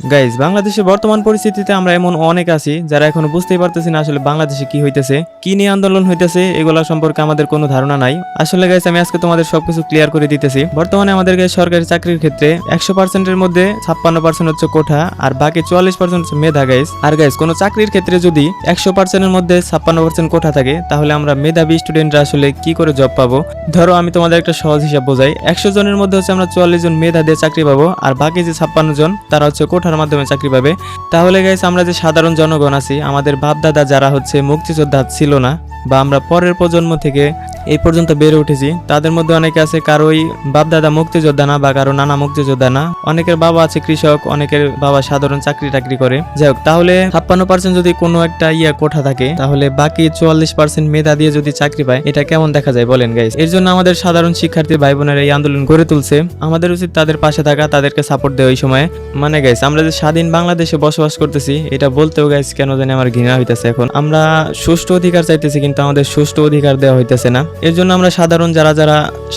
Guys বাংলাদেশের বর্তমান পরিস্থিতিতে আমরা এমন অনেক আছি যারা এখনও বুঝতেই পারতেছি না আসলে বাংলাদেশে কি হইতেছে, কি নিয়ে আন্দোলন হইতেছে, এগুলা সম্পর্কে আমাদের কোনো ধারণা নাই। আসলে গাইজ আমি আজকে তোমাদের সবকিছু ক্লিয়ার করে দিতেছি। বর্তমানে আমাদের গাইজ সরকারি চাকরির ক্ষেত্রে একশো পার্সেন্টের মধ্যে ছাপ্পান্ন পার্সেন্ট হচ্ছে কোঠা আর বাকি চুয়াল্লিশ পার্সেন্ট হচ্ছে মেধা গাইজ আর গাইজ কোনো চাকরির ক্ষেত্রে যদি একশো পার্সেন্টের মধ্যে ছাপ্পান্ন পার্সেন্ট কোঠা থাকে, তাহলে আমরা মেধাবী স্টুডেন্টরা আসলে কি করে জব পাবো? ধরো আমি তোমাদের একটা সহজ হিসাব বোঝাই। একশো জনের মধ্যে হচ্ছে আমরা চুয়াল্লিশ জন মেধা দিয়ে চাকরি পাবো, আর বাকি যে ছাপ্পান্ন জন, তারা হচ্ছে কোঠার মাধ্যমে চাকরি পাবে। তাহলে গাইস আমরা যে সাধারণ জনগণ আছি, আমাদের বাপ দাদা যারা হচ্ছে মুক্তিযোদ্ধা ছিল না, বা আমরা পরের প্রজন্ম থেকে এই পর্যন্ত বেড়ে উঠেছি। তাদের মধ্যে অনেকে আছে কারোই বাপ দাদা মুক্তিযোদ্ধা না বা কারও নানা মুক্তিযোদ্ধা না। অনেকের বাবা আছে কৃষক, অনেকের বাবা সাধারণ চাকরি টাকরি করে। যাই হোক, তাহলে ছাপ্পান্ন পার্সেন্ট যদি কোনো একটা ইয়া কোঠা থাকে, তাহলে বাকি চুয়াল্লিশ পার্সেন্ট মেধা দিয়ে যদি চাকরি পায়, এটা কেমন দেখা যায় বলেন গাইস এর জন্য আমাদের সাধারণ শিক্ষার্থী ভাই বোনেরা এই আন্দোলন গড়ে তুলছে। আমাদের উচিত তাদের পাশে থাকা, তাদেরকে সাপোর্ট দেওয়া ওই সময়। মানে গাইস আমরা যে স্বাধীন বাংলাদেশে বসবাস করতেছি, এটা বলতেও গাইস কেন জানি আমার ঘৃণা হইতেছে এখন। আমরা সুষ্ঠু অধিকার চাইতেছি, কিন্তু আমাদের সুষ্ঠু অধিকার দেওয়া হইতেছে না। এর জন্য আমরা সাধারণ যারা যারা,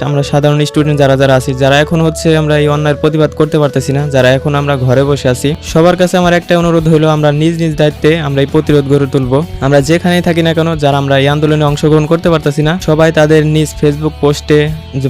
আমরা সাধারণ স্টুডেন্ট যারা যারা আছি, যারা এখন হচ্ছে আমরা এই অন্যায়ের প্রতিবাদ করতে পারতেছি না, যারা এখন আমরা ঘরে বসে আছি, সবার কাছে আমার একটা অনুরোধ হলো আমরা নিজ নিজ দায়িত্বে আমরা এই প্রতিরোধ গড়ে তুলবো। আমরা যেখানেই থাকি না কেন, যারা আমরা এই আন্দোলনে অংশগ্রহণ করতে পারতেছি না, সবাই তাদের নিজ ফেসবুক পোস্টে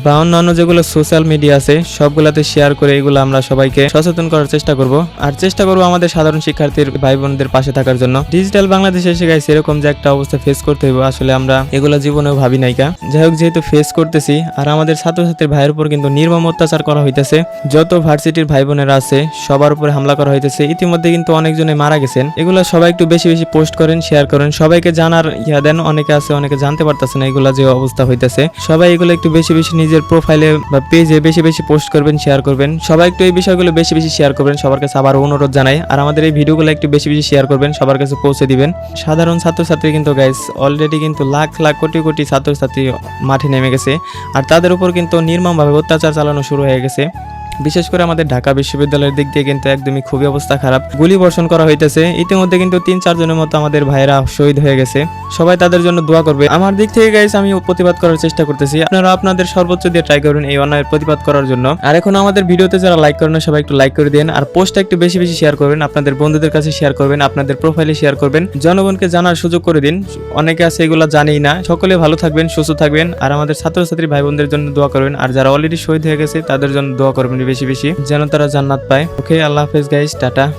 বা অন্যান্য যেগুলো সোশ্যাল মিডিয়া আছে, সবগুলাতে শেয়ার করে এগুলো আমরা সবাইকে সচেতন করার চেষ্টা করব। আর চেষ্টা করব আমাদের সাধারণ শিক্ষার্থীর ভাই বোনদের পাশে থাকার জন্য। ডিজিটাল বাংলাদেশে এসে গাইছে এরকম যে একটা অবস্থা ফেস করতে হইব, আসলে আমরা এগুলো জীবনেও ভাবি নাইকা যাই হোক, যেহেতু ফেস করতেছি, আর আমাদের ছাত্রছাত্রীর ভাইয়ের উপর কিন্তু নির্মম অত্যাচার করা হইতেছে। যত ভার্সিটির ভাই বোনেরা আছে, সবার উপরে হামলা করা হইতেছে। ইতিমধ্যে কিন্তু অনেকজনে মারা গেছেন। এগুলো সবাই একটু বেশি বেশি পোস্ট করেন শেয়ার করেন। সবাইকে জানার ইয়া দেন, অনেকে আছে, অনেকে জানতে পারতেছে না এগুলা যে অবস্থা হইতেছে। সবাই এগুলো একটু বেশি বেশি নিজের প্রোফাইলে বা পেজে বেশি বেশি পোস্ট করবেন শেয়ার করবেন। সবাই একটু এই বিষয়গুলো বেশি বেশি শেয়ার করবেন, সবার কাছে আবার অনুরোধ জানাই। আর আমাদের এই ভিডিওগুলো একটু বেশি বেশি শেয়ার করবেন, সবার কাছে পৌঁছে দিবেন। সাধারণ ছাত্রছাত্রী কিন্তু গাইস অলরেডি কিন্তু লাখ লাখ, কোটি কোটি ছাত্রছাত্রী মাঠে নেমে গেছে। আর তাদের উপর কিন্তু নির্মমভাবে অত্যাচার চালানো শুরু হয়ে গেছে। বিশেষ করে আমাদের ঢাকা বিশ্ববিদ্যালয়ের দিক দিয়ে কিন্তু একদমই খুবই অবস্থা খারাপ। গুলি বর্ষণ করা হইতেছে। ইতিমধ্যে কিন্তু তিন চারজনের মতো আমাদের ভাইয়েরা শহীদ হয়ে গেছে। সবাই তাদের জন্য দোয়া করবে। আমার দিক থেকে গাইস আমি প্রতিবাদ করার চেষ্টা করতেছি। আপনারা আপনাদের সর্বোচ্চ দিয়ে ট্রাই করুন এই অন্যায়ের প্রতিবাদ করার জন্য। আর এখন আমাদের ভিডিওতে যারা লাইক করেন সবাই একটু লাইক করে দিন আর পোস্টটা একটু বেশি বেশি শেয়ার করবেন। আপনাদের বন্ধুদের কাছে শেয়ার করবেন, আপনাদের প্রোফাইলে শেয়ার করবেন। জনগণকে জানার সুযোগ করে দিন। অনেকে আছে এগুলো জানেই না। সকলে ভালো থাকবেন, সুস্থ থাকবেন। আর আমাদের ছাত্রছাত্রী ভাই বোনদের জন্য দোয়া করবেন। আর যারা অলরেডি শহীদ হয়ে গেছে, তাদের জন্য দোয়া করবেন। বেশি বেশি যেন তারা জান্নাত পায়। ওকে আল্লাহ হাফেজ গাইস টাটা।